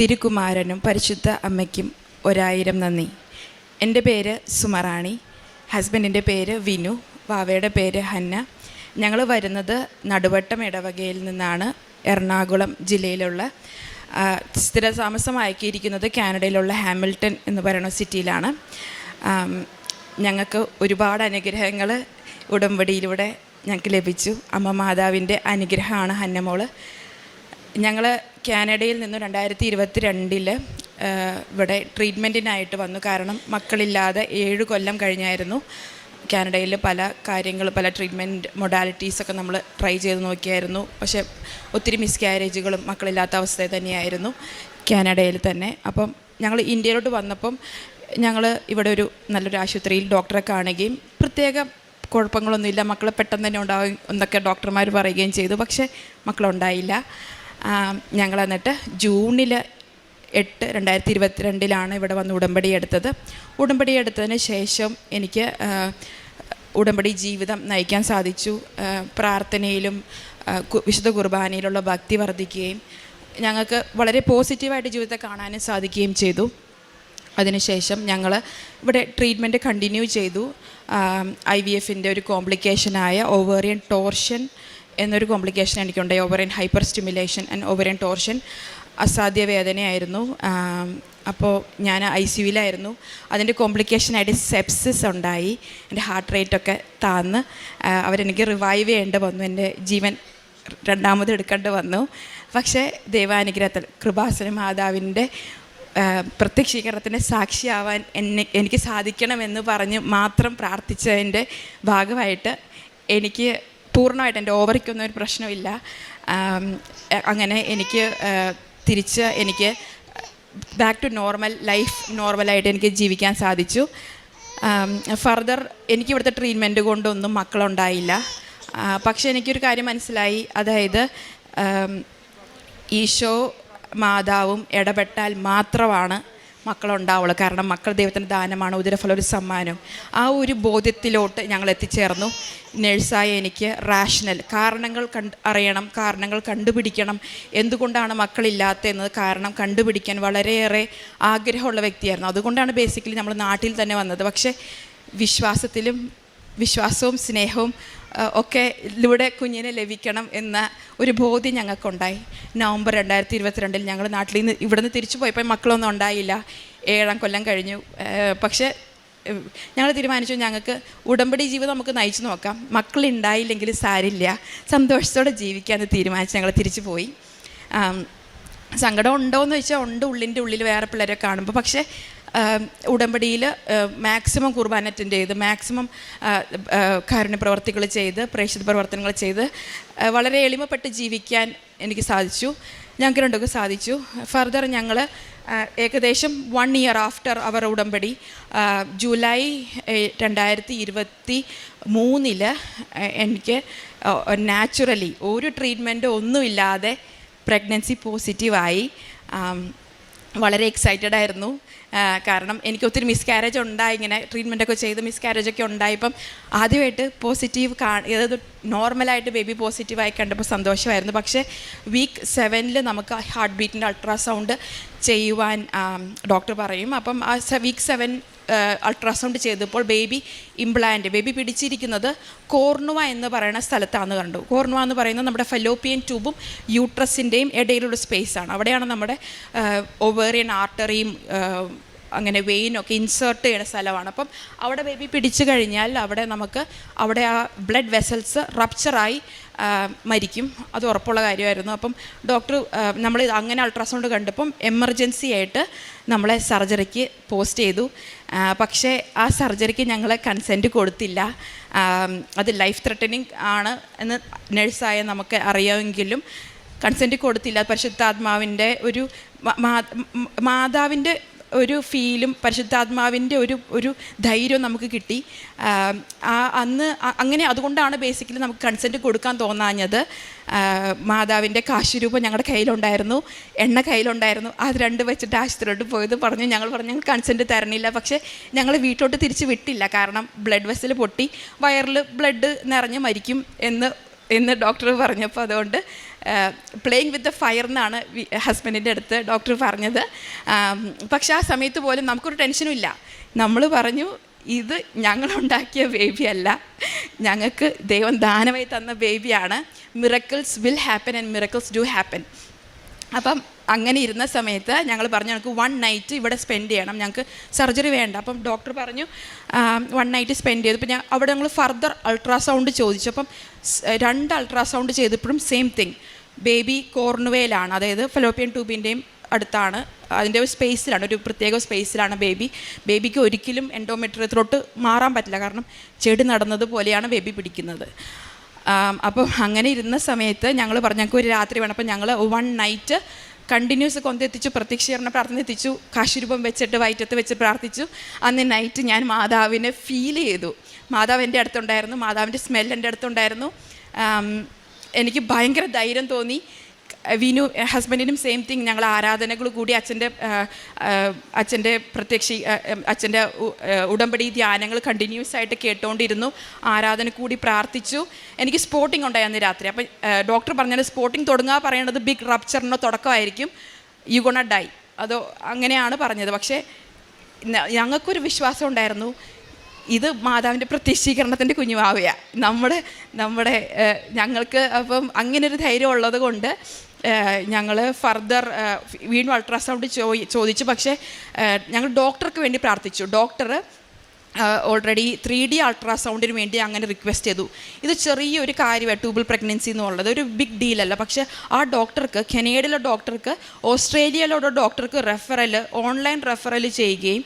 തിരുക്കുമാരനും പരിശുദ്ധ അമ്മയ്ക്കും ഒരായിരം നന്ദി. എന്റെ പേര് സുമറാണി. ഹസ്ബൻഡിന്റെ പേര് വിനു. വാവയുടെ പേര് ഹന്ന. ഞങ്ങൾ വരുന്നത് നടുവട്ടം ഇടവകയിൽ നിന്നാണ് എറണാകുളം ജില്ലയിലുള്ള സ്ഥിരതാമസമാക്കിയിരിക്കുന്നത് കാനഡയിലുള്ള ഹാമിൽട്ടൺ എന്ന് പറയുന്ന സിറ്റിയിലാണ്. ഞങ്ങൾക്ക് ഒരുപാട് അനുഗ്രഹങ്ങൾ ഉടമ്പടിയിലൂടെ ഞങ്ങൾക്ക് ലഭിച്ചു. അമ്മ മാതാവിന്റെ അനുഗ്രഹമാണ് ഹന്നമോൾ. ഞങ്ങൾ കാനഡയിൽ നിന്ന് രണ്ടായിരത്തി ഇരുപത്തി രണ്ടിൽ ഇവിടെ ട്രീറ്റ്മെന്റിനായിട്ട് വന്നു. കാരണം മക്കളില്ലാതെ ഏഴ് കൊല്ലം കഴിഞ്ഞായിരുന്നു കാനഡയിൽ പല കാര്യങ്ങൾ പല ട്രീറ്റ്മെന്റ് മൊഡാലിറ്റീസൊക്കെ നമ്മൾ ട്രൈ ചെയ്ത് നോക്കിയായിരുന്നു. പക്ഷേ ഒത്തിരി മിസ്കാരേജുകളും മക്കളില്ലാത്ത അവസ്ഥ തന്നെയായിരുന്നു കാനഡയിൽ തന്നെ. അപ്പം ഞങ്ങൾ ഇന്ത്യയിലോട്ട് വന്നപ്പം ഞങ്ങൾ ഇവിടെ ഒരു നല്ലൊരു ആശുപത്രിയിൽ ഡോക്ടറെ കാണുകയും പ്രത്യേക കുഴപ്പങ്ങളൊന്നുമില്ല. മക്കൾ പെട്ടെന്ന് തന്നെ ഉണ്ടാവും എന്നൊക്കെ ഡോക്ടർമാർ പറയുകയും ചെയ്തു. പക്ഷേ മക്കളുണ്ടായില്ല. ഞങ്ങൾ എന്നിട്ട് ജൂണിൽ എട്ട് രണ്ടായിരത്തി ഇരുപത്തിരണ്ടിലാണ് ഇവിടെ വന്ന് ഉടമ്പടി എടുത്തത്. ഉടമ്പടി എടുത്തതിന് ശേഷം എനിക്ക് ഉടമ്പടി ജീവിതം നയിക്കാൻ സാധിച്ചു. പ്രാർത്ഥനയിലും വിശുദ്ധ കുർബാനയിലുള്ള ഭക്തി വർദ്ധിക്കുകയും ഞങ്ങൾക്ക് വളരെ പോസിറ്റീവായിട്ട് ജീവിതത്തെ കാണാനും സാധിക്കുകയും ചെയ്തു. അതിനുശേഷം ഞങ്ങൾ ഇവിടെ ട്രീറ്റ്മെന്റ് കണ്ടിന്യൂ ചെയ്തു. ഐ വി എഫിന്റെ ഒരു കോംപ്ലിക്കേഷനായ ഓവേറിയൻ ടോർഷൻ എന്നൊരു complication എനിക്കുണ്ടായി in hyper stimulation and ovarian torsion അസാധ്യ വേദനയായിരുന്നു. അപ്പോൾ ഞാൻ ഐ സി യുവിലായിരുന്നു. അതിന്റെ കോംപ്ലിക്കേഷനായിട്ട് സെപ്സിസ് ഉണ്ടായി. എന്റെ ഹാർട്ട് റേറ്റൊക്കെ താന്ന്. അവരെനിക്ക് റിവൈവ് ചെയ്യേണ്ട വന്നു. എന്റെ ജീവൻ രണ്ടാമത് എടുക്കേണ്ടി വന്നു. പക്ഷേ ദൈവാനുഗ്രഹത്തിൽ കൃപാസന മാതാവിന്റെ പ്രത്യക്ഷീകരണത്തിന്റെ സാക്ഷിയാവാൻ എന്നെ എനിക്ക് സാധിക്കണമെന്ന് പറഞ്ഞ് മാത്രം പ്രാർത്ഥിച്ചതിന്റെ ഭാഗമായിട്ട് എനിക്ക് പൂർണമായിട്ട് എന്റെ ഓവറിക്കൊന്നും ഒരു പ്രശ്നമില്ല. അങ്ങനെ എനിക്ക് തിരിച്ച് എനിക്ക് ബാക്ക് ടു നോർമൽ ലൈഫ് നോർമലായിട്ട് എനിക്ക് ജീവിക്കാൻ സാധിച്ചു. ഫർദർ എനിക്ക് ഇവിടുത്തെ ട്രീറ്റ്മെന്റ് കൊണ്ടൊന്നും മക്കളുണ്ടായില്ല. പക്ഷേ എനിക്കൊരു കാര്യം മനസ്സിലായി. അതായത് ഈശോ മാതാവും ഇടപെട്ടാൽ മാത്രമാണ് മക്കളുണ്ടാവുള്ളൂ. കാരണം മക്കൾ ദൈവത്തിന്റെ ദാനമാണ് ഉദരഫലം ഒരു സമ്മാനം. ആ ഒരു ബോധ്യത്തിലോട്ട് ഞങ്ങൾ എത്തിച്ചേർന്നു. നഴ്സായ എനിക്ക് റാഷണൽ കാരണങ്ങൾ കണ്ട് അറിയണം കാരണങ്ങൾ കണ്ടുപിടിക്കണം. എന്തുകൊണ്ടാണ് മക്കളില്ലാത്തതെന്നത് കാരണം കണ്ടുപിടിക്കാൻ വളരെയേറെ ആഗ്രഹമുള്ള വ്യക്തിയായിരുന്നു. അതുകൊണ്ടാണ് ബേസിക്കലി നമ്മൾ നാട്ടിൽ തന്നെ വന്നത്. പക്ഷേ വിശ്വാസത്തിലും വിശ്വാസവും സ്നേഹവും ഒക്കെ ഇതിലൂടെ കുഞ്ഞിനെ ലഭിക്കണം എന്ന ഒരു ബോധ്യം ഞങ്ങൾക്കുണ്ടായി. നവംബർ രണ്ടായിരത്തി ഇരുപത്തിരണ്ടിൽ ഞങ്ങൾ നാട്ടിൽ നിന്ന് ഇവിടെ നിന്ന് തിരിച്ചു പോയപ്പോൾ മക്കളൊന്നും ഉണ്ടായില്ല. ഏഴാം കൊല്ലം കഴിഞ്ഞു. പക്ഷേ ഞങ്ങൾ തീരുമാനിച്ചു ഞങ്ങൾക്ക് ഉടമ്പടി ജീവിതം നമുക്ക് നയിച്ചു നോക്കാം. മക്കളുണ്ടായില്ലെങ്കിൽ സാരില്ല. സന്തോഷത്തോടെ ജീവിക്കാമെന്ന് തീരുമാനിച്ച് ഞങ്ങൾ തിരിച്ചു പോയി. സങ്കടം ഉണ്ടോ എന്ന് വെച്ചാൽ ഉണ്ട് ഉള്ളിന്റെ ഉള്ളിൽ വേറെ പിള്ളേരെ കാണുമ്പോൾ. പക്ഷേ ഉടമ്പടിയിൽ മാക്സിമം കുർബാന അറ്റൻഡ് ചെയ്ത് മാക്സിമം കാരുണ്യ പ്രവർത്തികൾ ചെയ്ത് പ്രേക്ഷിത പ്രവർത്തനങ്ങൾ ചെയ്ത് വളരെ എളിമപ്പെട്ട് ജീവിക്കാൻ എനിക്ക് സാധിച്ചു. ഞങ്ങൾക്ക് രണ്ടൊക്കെ സാധിച്ചു. ഫർദർ ഞങ്ങൾ ഏകദേശം വൺ ഇയർ ആഫ്റ്റർ അവർ ഉടമ്പടി ജൂലൈ രണ്ടായിരത്തി ഇരുപത്തി മൂന്നിൽ എനിക്ക് നാച്ചുറലി ഒരു ട്രീറ്റ്മെന്റോ ഒന്നുമില്ലാതെ പ്രഗ്നൻസി പോസിറ്റീവായി വളരെ എക്സൈറ്റഡ് ആയിരുന്നു. കാരണം എനിക്ക് ഒത്തിരി മിസ്കാരേജ് ഉണ്ടായി ഇങ്ങനെ ട്രീറ്റ്മെന്റ് ഒക്കെ ചെയ്ത് മിസ്കാരേജ് ഒക്കെ ഉണ്ടായപ്പം ആദ്യമായിട്ട് പോസിറ്റീവ് കാ അതായത് നോർമലായിട്ട് ബേബി പോസിറ്റീവായി കണ്ടപ്പോൾ സന്തോഷമായിരുന്നു. പക്ഷേ വീക്ക് സെവനിൽ നമുക്ക് ഹാർട്ട് ബീറ്റിന്റെ അൾട്രാസൗണ്ട് ചെയ്യുവാൻ ഡോക്ടർ പറയും. അപ്പം ആ വീക്ക് സെവൻ അൾട്രാസൗണ്ട് ചെയ്തപ്പോൾ ബേബി ഇംപ്ലാന്റ് ബേബി പിടിച്ചിരിക്കുന്നത് കോർണുവ എന്ന് പറയുന്ന സ്ഥലത്താണ് കണ്ടു. കോർണുവ എന്ന് പറയുന്നത് നമ്മുടെ ഫെലോപ്പിയൻ ട്യൂബും യൂട്രസിന്റെയും ഇടയിലുള്ള സ്പേസാണ് അവിടെയാണ് നമ്മുടെ ഒവേറിയൻ ആർട്ടറിയും അങ്ങനെ വെയിനൊക്കെ ഇൻസേർട്ട് ചെയ്യുന്ന സ്ഥലമാണ്. അപ്പം അവിടെ ബേബി പിടിച്ചു കഴിഞ്ഞാൽ അവിടെ നമുക്ക് അവിടെ ആ ബ്ലഡ് വെസൽസ് റപ്ചറായി മരിക്കും. അത് ഉറപ്പുള്ള കാര്യമായിരുന്നു. അപ്പം ഡോക്ടർ നമ്മൾ അങ്ങനെ അൾട്രാസൗണ്ട് കണ്ടപ്പം എമർജൻസി ആയിട്ട് നമ്മളെ സർജറിക്ക് പോസ്റ്റ് ചെയ്തു. പക്ഷേ ആ സർജറിക്ക് ഞങ്ങൾ കൺസെന്റ് കൊടുത്തില്ല. അത് ലൈഫ് ത്രെട്ടനിങ് ആണ് എന്ന് നഴ്സായ നമുക്ക് അറിയാമെങ്കിലും കൺസെന്റ് കൊടുത്തില്ല. പരിശുദ്ധാത്മാവിന്റെ ഒരു മാതാവിന്റെ ഒരു ഫീലും പരിശുദ്ധാത്മാവിന്റെ ഒരു ഒരു ധൈര്യവും നമുക്ക് കിട്ടി. അന്ന് അങ്ങനെ അതുകൊണ്ടാണ് ബേസിക്കലി നമുക്ക് കൺസെന്റ് കൊടുക്കാൻ തോന്നാഞ്ഞത്. മാതാവിന്റെ കാശുരൂപം ഞങ്ങളുടെ കയ്യിലുണ്ടായിരുന്നു എണ്ണ കയ്യിലുണ്ടായിരുന്നു. അത് രണ്ട് വെച്ചിട്ട് ആശുപത്രിയിലോട്ട് പോയത് പറഞ്ഞു. ഞങ്ങൾ പറഞ്ഞു ഞങ്ങൾ കൺസെന്റ് തരണില്ല. പക്ഷേ ഞങ്ങൾ വീട്ടിലോട്ട് തിരിച്ച് വിട്ടില്ല. കാരണം ബ്ലഡ് വെസൽ പൊട്ടി വയറിൽ ബ്ലഡ് നിറഞ്ഞ് മരിക്കും എന്ന് എന്ന് ഡോക്ടർ പറഞ്ഞപ്പോൾ അതുകൊണ്ട് പ്ലേയിങ് വിത്ത് ദ ഫയർ എന്നാണ് ഹസ്ബൻഡിന്റെ അടുത്ത് ഡോക്ടർ പറഞ്ഞത്. പക്ഷെ ആ സമയത്ത് പോലും നമുക്കൊരു ടെൻഷനും ഇല്ല. നമ്മൾ പറഞ്ഞു ഇത് ഞങ്ങളുണ്ടാക്കിയ ബേബി അല്ല. ഞങ്ങൾക്ക് ദൈവം ദാനമായി തന്ന ബേബിയാണ് miracles will happen and miracles do happen അപ്പം അങ്ങനെ ഇരുന്ന സമയത്ത് ഞങ്ങൾ പറഞ്ഞു ഞങ്ങൾക്ക് വൺ നൈറ്റ് ഇവിടെ സ്പെൻഡ് ചെയ്യണം. ഞങ്ങൾക്ക് സർജറി വേണ്ട. അപ്പം ഡോക്ടർ പറഞ്ഞു വൺ നൈറ്റ് സ്പെൻഡ് ചെയ്തു. ഞാൻ അവിടെ ഞങ്ങൾ ഫർദർ അൾട്രാസൗണ്ട് ചോദിച്ചു. അപ്പം രണ്ട് അൾട്രാസൗണ്ട് ചെയ്തപ്പോഴും സെയിം തിങ് ബേബി കോർണുവേലാണ് അതായത് ഫലോപ്പിയൻ ട്യൂബിന്റെയും അടുത്താണ്. അതിന്റെ ഒരു സ്പേസിലാണ് ഒരു പ്രത്യേക സ്പേസിലാണ് ബേബി ബേബിക്ക് ഒരിക്കലും എൻഡോമെട്രിയത്തിലോട്ട് മാറാൻ പറ്റില്ല. കാരണം ചെടി നടന്നത് പോലെയാണ് ബേബി പിടിക്കുന്നത്. ആം, അപ്പോൾ അങ്ങനെ ഇരുന്ന സമയത്ത് ഞങ്ങൾ പറഞ്ഞു ഞങ്ങൾക്ക് ഒരു രാത്രി വേണം. അപ്പം ഞങ്ങൾ വൺ നൈറ്റ് കണ്ടിന്യൂസ് കൊന്തെത്തിച്ചു പ്രത്യക്ഷീകരണ പ്രാർത്ഥന എത്തിച്ചു കാശുരൂപം വെച്ചിട്ട് വയറ്റത്ത് വെച്ച് പ്രാർത്ഥിച്ചു. അന്ന് നൈറ്റ് ഞാൻ മാതാവിനെ ഫീൽ ചെയ്തു. മാതാവ് എന്റെ അടുത്തുണ്ടായിരുന്നു മാതാവിന്റെ സ്മെൽ എന്റെ അടുത്തുണ്ടായിരുന്നു. എനിക്ക് ഭയങ്കര ധൈര്യം തോന്നി. വിനു ഹസ്ബൻഡിനും സെയിം തിങ് ഞങ്ങൾ ആരാധനകൾ കൂടി അച്ഛന്റെ അച്ഛന്റെ പ്രത്യക്ഷി അച്ഛന്റെ ഉടമ്പടി ധ്യാനങ്ങൾ കണ്ടിന്യൂസ് ആയിട്ട് കേട്ടുകൊണ്ടിരുന്നു ആരാധന കൂടി പ്രാർത്ഥിച്ചു. എനിക്ക് സ്പോട്ടിംഗ് ഉണ്ടായി അന്ന് രാത്രി. അപ്പം ഡോക്ടർ പറഞ്ഞത് സ്പോട്ടിംഗ് തുടങ്ങുക പറയേണ്ടത് ബിഗ് റപ്ചറിന് തുടക്കമായിരിക്കും. യു ഗുണ ഡൈ അതോ അങ്ങനെയാണ് പറഞ്ഞത്. പക്ഷേ ഞങ്ങൾക്കൊരു വിശ്വാസം ഉണ്ടായിരുന്നു. ഇത് മാതാവിന്റെ പ്രത്യക്ഷീകരണത്തിന്റെ കുഞ്ഞുമാവുക നമ്മുടെ നമ്മുടെ ഞങ്ങൾക്ക് അപ്പം അങ്ങനെ ഒരു ധൈര്യം ഉള്ളത് കൊണ്ട് ഞങ്ങൾ ഫർദർ വീണ്ടും അൾട്രാസൗണ്ട് ചോദി ചോദിച്ചു. പക്ഷേ ഞങ്ങൾ ഡോക്ടർക്ക് വേണ്ടി പ്രാർത്ഥിച്ചു. ഡോക്ടർ ഓൾറെഡി ത്രീ ഡി അൾട്രാസൗണ്ടിന് വേണ്ടി അങ്ങനെ റിക്വസ്റ്റ് ചെയ്തു. ഇത് ചെറിയൊരു കാര്യമാണ് ട്യൂബിൾ പ്രഗ്നൻസി എന്നുള്ളത്. ഒരു ബിഗ് ഡീലല്ല പക്ഷേ ആ ഡോക്ടർക്ക് കനേഡിലെ ഡോക്ടർക്ക് ഓസ്ട്രേലിയയിലുള്ള ഡോക്ടർക്ക് റെഫറൽ ഓൺലൈൻ റെഫറൽ ചെയ്യുകയും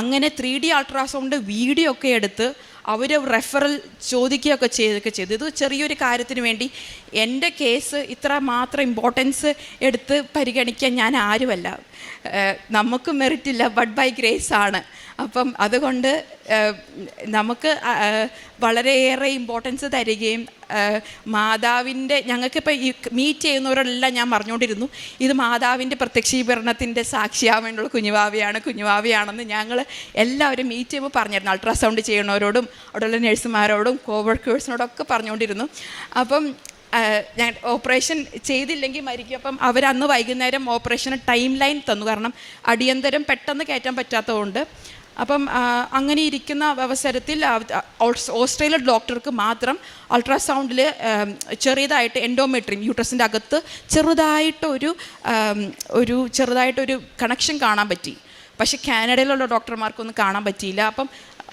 അങ്ങനെ ത്രീ ഡി അൾട്രാസൗണ്ട് വീഡിയോ ഒക്കെ എടുത്ത് അവർ റെഫറൽ ചോദിക്കുകയൊക്കെ ചെയ്തൊക്കെ ചെയ്തു. ഇത് ചെറിയൊരു കാര്യത്തിന് വേണ്ടി എന്റെ കേസ് ഇത്ര മാത്രം ഇമ്പോർട്ടൻസ് എടുത്ത് പരിഗണിക്കാൻ ഞാൻ ആരുമല്ല. നമുക്ക് മെറിറ്റില്ല ബട്ട് ബൈ ഗ്രേസ് ആണ്. അപ്പം അതുകൊണ്ട് നമുക്ക് വളരെയേറെ ഇമ്പോർട്ടൻസ് തരികയും മാതാവിന്റെ ഞങ്ങൾക്കിപ്പോൾ ഈ മീറ്റ് ചെയ്യുന്നവരെല്ലാം ഞാൻ പറഞ്ഞുകൊണ്ടിരുന്നു. ഇത് മാതാവിന്റെ പ്രത്യക്ഷീകരണത്തിന്റെ സാക്ഷിയാവേണ്ടുള്ള കുഞ്ഞുവാവിയാണ് കുഞ്ഞുവാവിയാണെന്ന് ഞങ്ങൾ എല്ലാവരും മീറ്റ് ചെയ്യുമ്പോൾ പറഞ്ഞിരുന്നു. അൾട്രാസൗണ്ട് ചെയ്യുന്നവരോടും അവിടെയുള്ള നഴ്സുമാരോടും കോവർക്കേഴ്സിനോടൊക്കെ പറഞ്ഞുകൊണ്ടിരുന്നു. അപ്പം ഞാൻ ഓപ്പറേഷൻ ചെയ്തില്ലെങ്കിൽ മരിക്കും. അപ്പം അവരന്ന് വൈകുന്നേരം ഓപ്പറേഷന് ടൈം ലൈൻ തന്നു. കാരണം അടിയന്തരം പെട്ടെന്ന് കയറ്റാൻ പറ്റാത്തതുകൊണ്ട് അപ്പം അങ്ങനെ ഇരിക്കുന്ന അവസരത്തിൽ ഓസ്ട്രേലിയൻ ഓസ്ട്രേലിയ ഡോക്ടർക്ക് മാത്രം അൾട്രാസൗണ്ടിൽ ചെറിയതായിട്ട് എൻഡോമെട്രിയും യൂട്രസിന്റെ അകത്ത് ചെറുതായിട്ടൊരു ഒരു ചെറുതായിട്ടൊരു കണക്ഷൻ കാണാൻ പറ്റി. പക്ഷേ കാനഡയിലുള്ള ഡോക്ടർമാർക്കൊന്നും കാണാൻ പറ്റിയില്ല. അപ്പം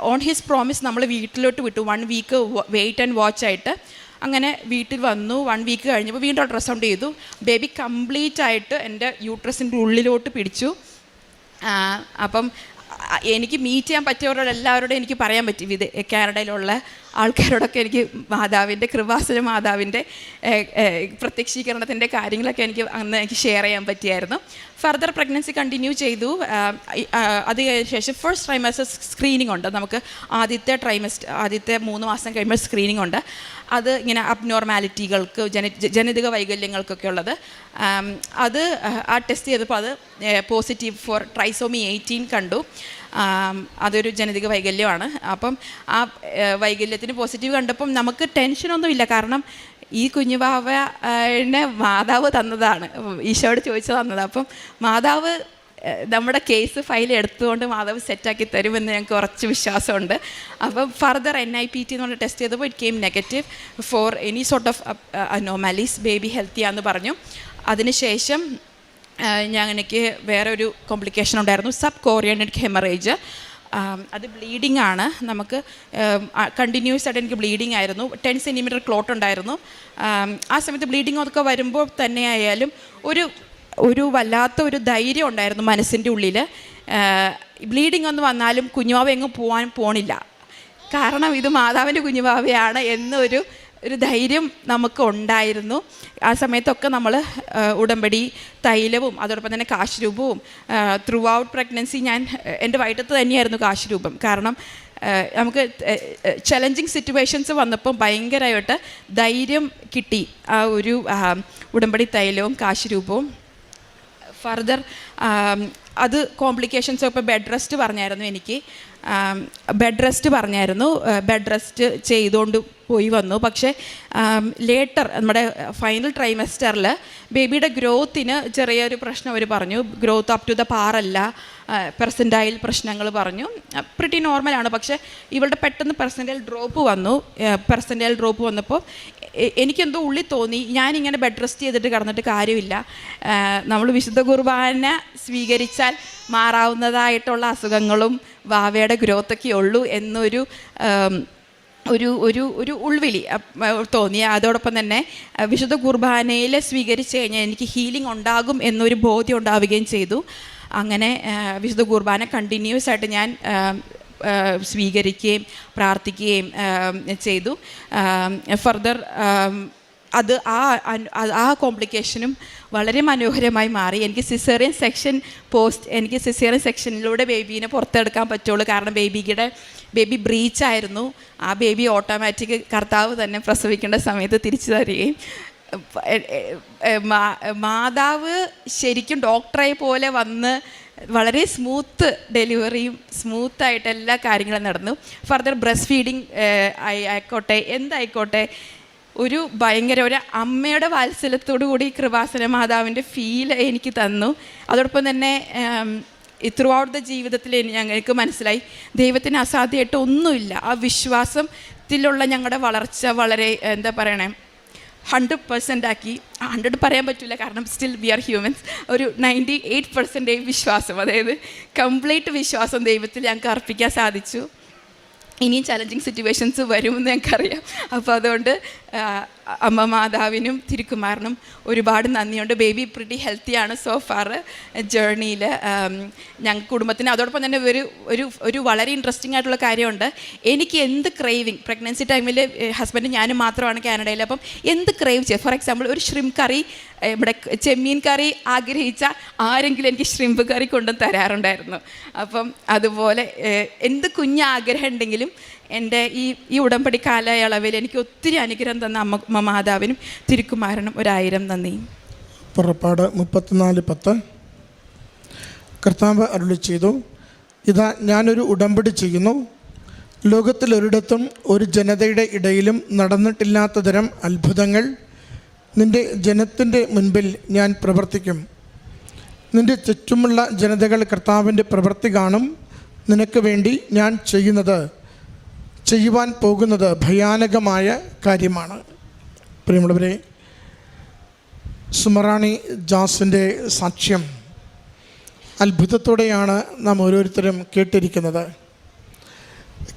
ഓൺ ഹിസ് പ്രോമിസ് നമ്മൾ വീട്ടിലോട്ട് വിട്ടു. One week wait and watch ആയിട്ട് അങ്ങനെ വീട്ടിൽ വന്നു. വൺ വീക്ക് കഴിഞ്ഞപ്പോൾ വീണ്ടും അൾട്രാസൗണ്ട് ചെയ്തു. ബേബി കംപ്ലീറ്റ് ആയിട്ട് എന്റെ യൂട്രസിന്റെ ഉള്ളിലോട്ട് പിടിച്ചു. അപ്പം എനിക്ക് മീറ്റ് ചെയ്യാൻ പറ്റിയവരോട് എല്ലാവരോടും എനിക്ക് പറയാൻ പറ്റി. ഇത് കാനഡയിലുള്ള ആൾക്കാരോടൊക്കെ എനിക്ക് മാതാവിന്റെ കൃപാസന മാതാവിന്റെ പ്രത്യക്ഷീകരണത്തിന്റെ കാര്യങ്ങളൊക്കെ എനിക്ക് അന്ന് എനിക്ക് ഷെയർ ചെയ്യാൻ പറ്റിയായിരുന്നു. ഫർദർ പ്രഗ്നൻസി കണ്ടിന്യൂ ചെയ്തു. അത് ശേഷം ഫസ്റ്റ് ട്രൈമസ്റ്റർ സ്ക്രീനിങ് ഉണ്ട്. നമുക്ക് ആദ്യത്തെ ട്രൈമസ്റ്റർ ആദ്യത്തെ മൂന്ന് മാസം കഴിയുമ്പോൾ സ്ക്രീനിങ് ഉണ്ട്. അത് ഇങ്ങനെ അബ്നോർമാലിറ്റികൾക്ക് ജന ജനിതക വൈകല്യങ്ങൾക്കൊക്കെ ഉള്ളത്. അത് ആ ടെസ്റ്റ് ചെയ്തപ്പോൾ അത് പോസിറ്റീവ് ഫോർ ട്രൈസോമി എയ്റ്റീൻ കണ്ടു. അതൊരു ജനിതക വൈകല്യമാണ്. അപ്പം ആ വൈകല്യത്തിന് പോസിറ്റീവ് കണ്ടപ്പം നമുക്ക് ടെൻഷനൊന്നുമില്ല കാരണം ഈ കുഞ്ഞുവാവനെ മാതാവ് തന്നതാണ്. ഈശോയോട് ചോദിച്ചു തന്നത്. അപ്പം മാതാവ് നമ്മുടെ കേസ് ഫയൽ എടുത്തുകൊണ്ട് മാധവ് സെറ്റാക്കി തരുമെന്ന് ഞങ്ങൾക്ക് കുറച്ച് വിശ്വാസമുണ്ട്. അപ്പം further N I P T എന്ന് പറഞ്ഞ ടെസ്റ്റ് ചെയ്തപ്പോൾ it came negative for any sort of anomalies baby ഹെൽത്തിയാന്ന് പറഞ്ഞു. അതിനുശേഷം ഞാൻ എനിക്ക് വേറെ ഒരു കോംപ്ലിക്കേഷൻ ഉണ്ടായിരുന്നു സബ് കോറിയനിക് ഹെമറേജ് അത് ബ്ലീഡിംഗ് ആണ്. നമുക്ക് കണ്ടിന്യൂസ് ആയിട്ട് എനിക്ക് ബ്ലീഡിംഗ് ആയിരുന്നു. ടെൻ സെന്റിമീറ്റർ ക്ലോട്ട് ഉണ്ടായിരുന്നു. ആ സമയത്ത് ബ്ലീഡിംഗ് ഒക്കെ വരുമ്പോൾ തന്നെയായാലും ഒരു ഒരു വല്ലാത്ത ഒരു ധൈര്യം ഉണ്ടായിരുന്നു മനസ്സിന്റെ ഉള്ളിൽ ബ്ലീഡിംഗ് ഒന്ന് വന്നാലും കുഞ്ഞുവാവ എങ്ങും പോകാൻ പോണില്ല. കാരണം ഇത് മാതാവിന്റെ കുഞ്ഞുവാവയാണ് എന്നൊരു ഒരു ധൈര്യം നമുക്ക് ഉണ്ടായിരുന്നു. ആ സമയത്തൊക്കെ നമ്മൾ ഉടമ്പടി തൈലവും അതോടൊപ്പം തന്നെ കാശുരൂപവും ത്രൂ ഔട്ട് പ്രഗ്നൻസി ഞാൻ എന്റെ വയറ്റത്ത് തന്നെയായിരുന്നു കാശുരൂപം. കാരണം നമുക്ക് ചലഞ്ചിങ് സിറ്റുവേഷൻസ് വന്നപ്പോൾ ഭയങ്കരമായിട്ട് ധൈര്യം കിട്ടി. ആ ഒരു ഉടമ്പടി തൈലവും കാശുരൂപവും. ഫർദർ അത് കോംപ്ലിക്കേഷൻസ് ഇപ്പോൾ ബെഡ് റെസ്റ്റ് പറഞ്ഞായിരുന്നു എനിക്ക്. ബെഡ് റെസ്റ്റ് പറഞ്ഞായിരുന്നു. ബെഡ് റെസ്റ്റ് ചെയ്തുകൊണ്ട് പോയി വന്നു. പക്ഷേ ലേറ്റർ നമ്മുടെ ഫൈനൽ ട്രൈമസ്റ്ററിൽ ബേബിയുടെ ഗ്രോത്തിന് ചെറിയൊരു പ്രശ്നം അവർ പറഞ്ഞു. Growth up to the parallel percentile പ്രശ്നങ്ങൾ പറഞ്ഞു. പ്രിറ്റി നോർമലാണ് പക്ഷേ ഇവളുടെ പെട്ടെന്ന് പെർസെന്റൈൽ ഡ്രോപ്പ് വന്നു. പെർസെന്റൈൽ ഡ്രോപ്പ് വന്നപ്പോൾ എനിക്കെന്തോ ഉള്ളിൽ തോന്നി. ഞാനിങ്ങനെ ബെഡ് റെസ്റ്റ് ചെയ്തിട്ട് കിടന്നിട്ട് കാര്യമില്ല. നമ്മൾ വിശുദ്ധ കുർബാന സ്വീകരിച്ചാൽ മാറാവുന്നതായിട്ടുള്ള അസുഖങ്ങളും വാവയുടെ ഗ്രോത്തൊക്കെ ഉള്ളൂ എന്നൊരു ഒരു ഒരു ഒരു ഉൾവിളി തോന്നി അതോടൊപ്പം തന്നെ വിശുദ്ധ കുർബാനയിൽ സ്വീകരിച്ചു കഴിഞ്ഞാൽ എനിക്ക് ഹീലിംഗ് ഉണ്ടാകും എന്നൊരു ബോധ്യം ഉണ്ടാവുകയും ചെയ്തു. അങ്ങനെ വിശുദ്ധ കുർബാന കണ്ടിന്യൂസ് ആയിട്ട് ഞാൻ സ്വീകരിക്കുകയും പ്രാർത്ഥിക്കുകയും ചെയ്തു. ഫർദർ അത് ആ ആ- കോംപ്ലിക്കേഷനും വളരെ മനോഹരമായി മാറി. എനിക്ക് സിസേറിയൻ സെക്ഷൻ പോസ്റ്റ് എനിക്ക് സിസേറിയൻ സെക്ഷനിലൂടെ ബേബീനെ പുറത്തെടുക്കാൻ പറ്റുള്ളൂ. കാരണം ബേബിയുടെ ബേബി ബ്രീച്ച് ആയിരുന്നു. ആ ബേബി ഓട്ടോമാറ്റിക് കർത്താവ് തന്നെ പ്രസവിക്കേണ്ട സമയത്ത് തിരിച്ചു തരികയും മാതാവ് ശരിക്കും ഡോക്ടറെ പോലെ വന്ന് വളരെ സ്മൂത്ത് ഡെലിവറിയും സ്മൂത്തായിട്ട് എല്ലാ കാര്യങ്ങളും നടന്നു. ഫർദർ ബ്രസ്റ്റ് ഫീഡിങ് ആയിക്കോട്ടെ എന്തായിക്കോട്ടെ ഒരു ഭയങ്കര ഒരു അമ്മയുടെ വാത്സല്യത്തോടു കൂടി കൃപാസന മാതാവിന്റെ ഫീൽ എനിക്ക് തന്നു. അതോടൊപ്പം തന്നെ ത്രൂ ഔട്ട് ദ ജീവിതത്തിൽ ഞങ്ങൾക്ക് മനസ്സിലായി ദൈവത്തിന് അസാധ്യമായിട്ട് ഒന്നുമില്ല. ആ വിശ്വാസത്തിലുള്ള ഞങ്ങളുടെ വളർച്ച വളരെ എന്താ പറയണേ ഹൺഡ്രഡ് പെർസെന്റ് ആക്കി. ഹൺഡ്രഡ് പറയാൻ പറ്റില്ല കാരണം സ്റ്റിൽ വി ആർ ഹ്യൂമൻസ് ഒരു നയന്റി എയ്റ്റ് പെർസെന്റേജ് വിശ്വാസം അതായത് കംപ്ലീറ്റ് വിശ്വാസം ദൈവത്തിൽ ഞങ്ങൾക്ക് അർപ്പിക്കാൻ സാധിച്ചു. ഇനിയും ചലഞ്ചിങ് സിറ്റുവേഷൻസ് വരുമെന്ന് ഞങ്ങൾക്കറിയാം. അപ്പോൾ അതുകൊണ്ട് അമ്മ മാതാവിനും തിരുക്കുമാറിനും ഒരുപാട് നന്ദിയുണ്ട്. ബേബി പ്രിറ്റി ഹെൽത്തിയാണ് സോ ഫാർ ജേർണിയിൽ ഞങ്ങൾ കുടുംബത്തിന് അതോടൊപ്പം തന്നെ ഒരു ഒരു ഒരു വളരെ ഇൻട്രസ്റ്റിംഗ് ആയിട്ടുള്ള കാര്യമുണ്ട്. എനിക്ക് എന്ത് ക്രേവിങ് പ്രഗ്നൻസി ടൈമിൽ ഹസ്ബൻഡ് ഞാനും മാത്രമാണ് കാനഡയിൽ അപ്പം എന്ത് ക്രേവ് ചെയ്യുക ഫോർ എക്സാമ്പിൾ ഒരു ഷ്രിം കറി ഇവിടെ ചെമ്മീൻ കറി ആഗ്രഹിച്ച ആരെങ്കിലും എനിക്ക് ഷ്രിമ്പ് കറി കൊണ്ടും തരാറുണ്ടായിരുന്നു അപ്പം അതുപോലെ എന്ത് കുഞ്ഞ് ആഗ്രഹം ഉണ്ടെങ്കിലും എന്റെ ഈ ഈ ഉടമ്പടി കാലയളവിൽ എനിക്ക് ഒത്തിരി അനുഗ്രഹം തന്ന അമ്മ മാതാവിനും തിരുക്കുമാരനും ഒരായിരം നന്ദി. പുറപ്പാട് മുപ്പത്തിനാല് പത്ത്. കർത്താവ് അരുളി ചെയ്തു ഇതാ ഞാനൊരു ഉടമ്പടി ചെയ്യുന്നു. ലോകത്തിലൊരിടത്തും ഒരു ജനതയുടെ ഇടയിലും നടന്നിട്ടില്ലാത്ത തരം അത്ഭുതങ്ങൾ നിന്റെ ജനത്തിന്റെ മുൻപിൽ ഞാൻ പ്രവർത്തിക്കും. നിന്റെ ചുറ്റുമുള്ള ജനതകൾ കർത്താവിന്റെ പ്രവൃത്തി കാണും. നിനക്ക് വേണ്ടി ഞാൻ ചെയ്യുന്നത് ചെയ്യുവാൻ പോകുന്നത് ഭയാനകമായ കാര്യമാണ്. പ്രിയമുള്ളവരെ സുമറാണി ജാസിന്റെ സാക്ഷ്യം. അത്ഭുതത്തോടെയാണ് നാം ഓരോരുത്തരും കേട്ടിരിക്കുന്നത്.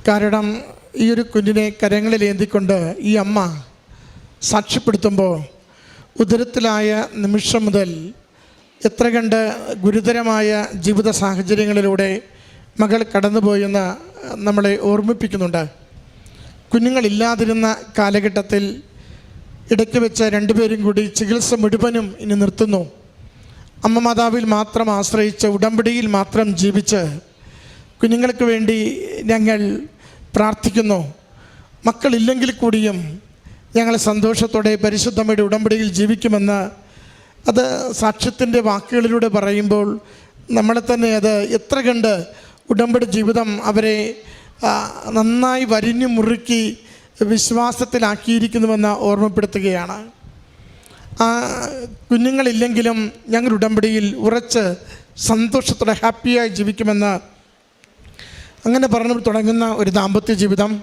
കാരണം ഈ ഒരു കുഞ്ഞിനെ കരങ്ങളിൽ ഏന്തിക്കൊണ്ട് ഈ അമ്മ സാക്ഷ്യപ്പെടുത്തുമ്പോൾ ഉദരത്തിലായ നിമിഷം മുതൽ എത്ര കണ്ട് ഗുരുതരമായ ജീവിത സാഹചര്യങ്ങളിലൂടെ മകൾ കടന്നുപോയെന്ന് നമ്മളെ ഓർമ്മിപ്പിക്കുന്നുണ്ട്. കുഞ്ഞുങ്ങളില്ലാതിരുന്ന കാലഘട്ടത്തിൽ ഇടയ്ക്ക് വെച്ച രണ്ടുപേരും കൂടി ചികിത്സ മുഴുവനും ഇനി നിർത്തുന്നു. അമ്മ മാതാവിൽ മാത്രം ആശ്രയിച്ച് ഉടമ്പടിയിൽ മാത്രം ജീവിച്ച് കുഞ്ഞുങ്ങൾക്ക് വേണ്ടി ഞങ്ങൾ പ്രാർത്ഥിക്കുന്നു. മക്കളില്ലെങ്കിൽ കൂടിയും ഞങ്ങൾ സന്തോഷത്തോടെ പരിശുദ്ധമ്മയുടെ ഉടമ്പടിയിൽ ജീവിക്കുമെന്ന് അത് സാക്ഷ്യത്തിന്റെ വാക്കുകളിലൂടെ പറയുമ്പോൾ നമ്മളെ തന്നെ അത് എത്ര കണ്ട് ഉടമ്പടി ജീവിതം അവരെ നന്നായി വരിഞ്ഞു മുറുക്കി വിശ്വാസത്തിലാക്കിയിരിക്കുന്നുവെന്ന് ഓർമ്മപ്പെടുത്തുകയാണ്. കുഞ്ഞുങ്ങളില്ലെങ്കിലും ഞങ്ങൾ ഉടമ്പടിയിൽ ഉറച്ച് സന്തോഷത്തോടെ ഹാപ്പിയായി ജീവിക്കുമെന്ന് അങ്ങനെ പറഞ്ഞു തുടങ്ങുന്ന ഒരു ദാമ്പത്യ ജീവിതം.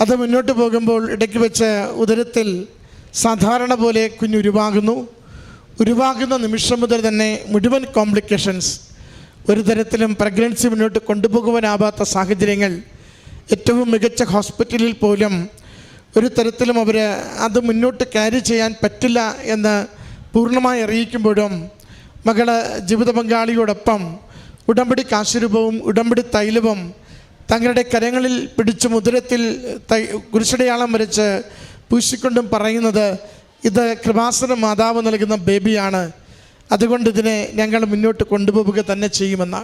അത് മുന്നോട്ട് പോകുമ്പോൾ ഇടയ്ക്ക് വെച്ച് ഉദരത്തിൽ സാധാരണ പോലെ കുഞ്ഞ് ഉരുവാകുന്നു. ഉരുവാകുന്ന നിമിഷം മുതൽ തന്നെ മുഴുവൻ കോംപ്ലിക്കേഷൻസ് ഒരു തരത്തിലും പ്രഗ്നൻസി മുന്നോട്ട് കൊണ്ടുപോകുവാനാവാത്ത സാഹചര്യങ്ങൾ ഏറ്റവും മികച്ച ഹോസ്പിറ്റലിൽ പോലും ഒരു തരത്തിലും അവർ അത് മുന്നോട്ട് ക്യാരി ചെയ്യാൻ പറ്റില്ല എന്ന് പൂർണമായി അറിയിക്കുമ്പോഴും മകൾ ജീവിത പങ്കാളിയോടൊപ്പം ഉടമ്പടി കാശുരൂപവും ഉടമ്പടി തൈലവും തങ്ങളുടെ കരങ്ങളിൽ പിടിച്ച് മുദ്രത്തിൽ തൈ കുരിശടയാളം വരച്ച് പൂശിക്കൊണ്ടും പറയുന്നത് ഇത് കൃപാസന മാതാവ് നൽകുന്ന ബേബിയാണ്. അതുകൊണ്ട് ഇതിനെ ഞങ്ങൾ മുന്നോട്ട് കൊണ്ടുപോവുക തന്നെ ചെയ്യുമെന്ന്.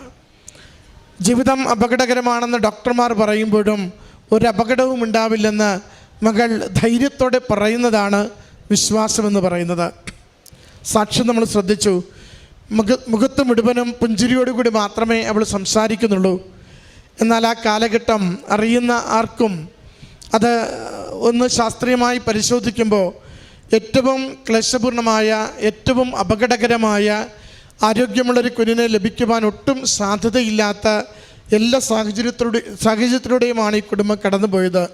ജീവിതം അപകടകരമാണെന്ന് ഡോക്ടർമാർ പറയുമ്പോഴും ഒരു അപകടവും ഉണ്ടാവില്ലെന്ന് മകൾ ധൈര്യത്തോടെ പറയുന്നതാണ് വിശ്വാസമെന്ന് പറയുന്നത്. സാക്ഷ്യം നമ്മൾ ശ്രദ്ധിച്ചു. മുഖ മുഖത്ത് മുഴുവനും പുഞ്ചിരിയോടുകൂടി മാത്രമേ അവൾ സംസാരിക്കുന്നുള്ളൂ. എന്നാൽ ആ കാലഘട്ടം അറിയുന്ന ആർക്കും അത് ഒന്ന് ശാസ്ത്രീയമായി പരിശോധിക്കുമ്പോൾ ഏറ്റവും ക്ലേശപൂർണമായ ഏറ്റവും അപകടകരമായ ആരോഗ്യമുള്ളൊരു കുഞ്ഞിനെ ലഭിക്കുവാൻ ഒട്ടും സാധ്യതയില്ലാത്ത എല്ലാ സാഹചര്യത്തിലൂടെ സാഹചര്യത്തിലൂടെയുമാണ് ഈ കുടുംബം കടന്നുപോയത്.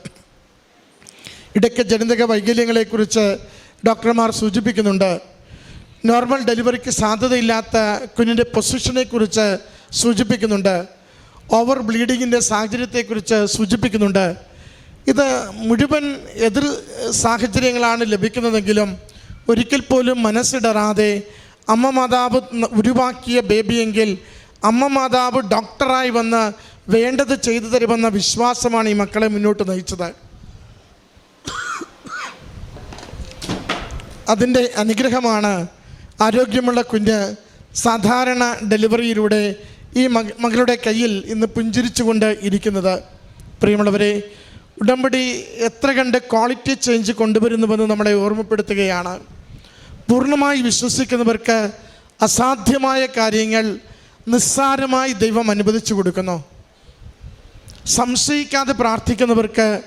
ഇടയ്ക്ക് ജനിതക വൈകല്യങ്ങളെക്കുറിച്ച് ഡോക്ടർമാർ സൂചിപ്പിക്കുന്നുണ്ട്. നോർമൽ ഡെലിവറിക്ക് സാധ്യതയില്ലാത്ത കുഞ്ഞിന്റെ പൊസിഷനെക്കുറിച്ച് സൂചിപ്പിക്കുന്നുണ്ട്. ഓവർ ബ്ലീഡിങ്ങിന്റെ സാഹചര്യത്തെക്കുറിച്ച് സൂചിപ്പിക്കുന്നുണ്ട്. ഇത് മുഴുവൻ എതിർ സാഹചര്യങ്ങളാണ് ലഭിക്കുന്നതെങ്കിലും ഒരിക്കൽ പോലും മനസ്സിടറാതെ അമ്മ മാതാവ് ഉരുവാക്കിയ ബേബിയെങ്കിൽ അമ്മ മാതാവ് ഡോക്ടറായി വന്ന് വേണ്ടത് ചെയ്തു തരുമെന്ന വിശ്വാസമാണ് ഈ മക്കളെ മുന്നോട്ട് നയിച്ചത്. അതിന്റെ അനുഗ്രഹമാണ് ആരോഗ്യമുള്ള കുഞ്ഞ് സാധാരണ ഡെലിവറിയിലൂടെ ഈ മക മകളുടെ കയ്യിൽ ഇന്ന് പുഞ്ചിരിച്ചുകൊണ്ട് ഇരിക്കുന്നത്. പ്രിയമുള്ളവരെ ഉടമ്പടി എത്ര കണ്ട് ക്വാളിറ്റി ചേഞ്ച് കൊണ്ടുവരുന്നുവെന്ന് നമ്മളെ ഓർമ്മപ്പെടുത്തുകയാണ്. പൂർണമായി വിശ്വസിക്കുന്നവർക്ക് അസാധ്യമായ കാര്യങ്ങൾ നിസ്സാരമായി ദൈവം അനുവദിച്ചു കൊടുക്കുന്നു. സംശയിക്കാതെ പ്രാർത്ഥിക്കുന്നവർക്ക്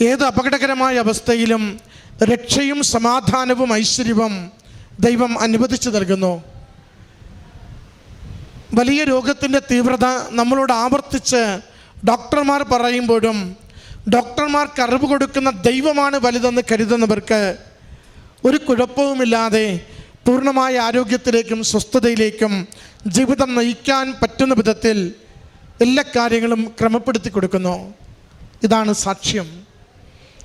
ഏത് അപകടകരമായ അവസ്ഥയിലും രക്ഷയും സമാധാനവും ഐശ്വര്യവും ദൈവം അനുവദിച്ചു നൽകുന്നു. വലിയ രോഗത്തിന്റെ തീവ്രത നമ്മളോട് ആവർത്തിച്ച് ഡോക്ടർമാർ പറയുമ്പോഴും ഡോക്ടർമാർക്ക് അറിവ് കൊടുക്കുന്ന ദൈവമാണ് വലുതെന്ന് കരുതുന്നവർക്ക് ഒരു കുഴപ്പവുമില്ലാതെ പൂർണമായ ആരോഗ്യത്തിലേക്കും സ്വസ്ഥതയിലേക്കും ജീവിതം നയിക്കാൻ പറ്റുന്ന വിധത്തിൽ എല്ലാ കാര്യങ്ങളും ക്രമപ്പെടുത്തി കൊടുക്കുന്നു. ഇതാണ് സാക്ഷ്യം.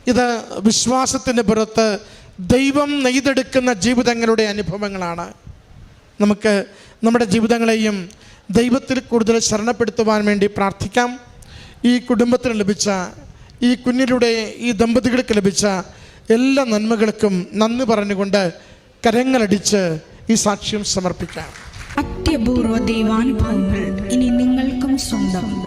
ഇത് വിശ്വാസത്തിന്റെ പുറത്ത് ദൈവം നെയ്തെടുക്കുന്ന ജീവിതങ്ങളുടെ അനുഭവങ്ങളാണ്. നമുക്ക് നമ്മുടെ ജീവിതങ്ങളെയും ദൈവത്തിൽ കൂടുതൽ ശരണപ്പെടുത്തുവാൻ വേണ്ടി പ്രാർത്ഥിക്കാം. ഈ കുടുംബത്തിന് ലഭിച്ച ഈ കുഞ്ഞിലൂടെ ഈ ദമ്പതികൾക്ക് ലഭിച്ച എല്ലാ നന്മകൾക്കും നന്ദി പറഞ്ഞുകൊണ്ട് കരങ്ങളടിച്ച് ഈ സാക്ഷ്യം സമർപ്പിക്കാം. അത്യപൂർവ ദൈവാനുഭവങ്ങൾ ഇനി നിങ്ങൾക്കും സ്വന്തം.